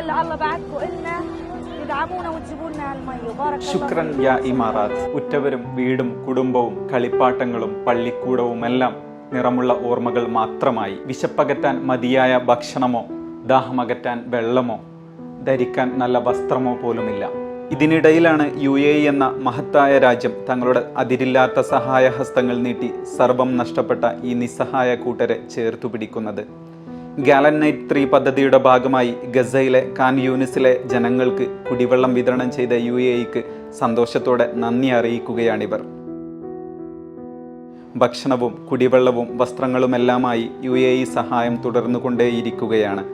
اللي الله بعدكم. لنا يدعمونا وتجيبوا لنا هالمي وبارك شكرا يا إمارات. ഉറ്റവരും വീടും കുടുംബവും കളിപ്പാട്ടങ്ങളും പള്ളിക്കൂടവുമെല്ലാം നിറമുള്ള ഓർമ്മകൾ മാത്രമായി വിശപ്പകറ്റാൻ മതിയായ ഭക്ഷണമോ ദാഹമകറ്റാൻ വെള്ളമോ ധരിക്കാൻ നല്ല വസ്ത്രമോ പോലുമില്ല. ഇതിനിടയിലാണ് യു എ എന്ന മഹത്തായ രാജ്യം തങ്ങളുടെ അതിരില്ലാത്ത സഹായ ഹസ്തങ്ങൾ നീട്ടി സർവം നഷ്ടപ്പെട്ട ഈ നിസ്സഹായ കൂട്ടരെ ചേർത്തു പിടിക്കുന്നത്. ഗാലൻ നൈറ്റ് ത്രീ പദ്ധതിയുടെ ഭാഗമായി ഗസയിലെ കാൻ യൂനിസിലെ ജനങ്ങൾക്ക് കുടിവെള്ളം വിതരണം ചെയ്ത യു എ ഇക്ക് സന്തോഷത്തോടെ നന്ദി അറിയിക്കുകയാണിവർ. ഭക്ഷണവും കുടിവെള്ളവും വസ്ത്രങ്ങളുമെല്ലാമായി യു എ ഇ സഹായം തുടർന്നുകൊണ്ടേയിരിക്കുകയാണ്.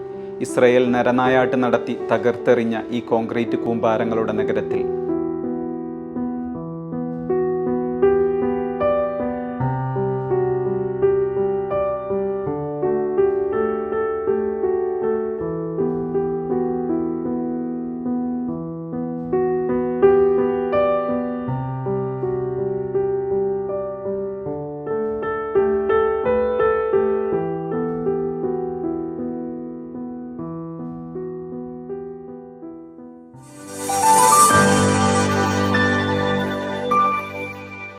ഇസ്രയേൽ നരനായാട്ട് നടത്തി തകർത്തെറിഞ്ഞ ഈ കോൺക്രീറ്റ് കൂമ്പാരങ്ങളുടെ നഗരത്തിൽ.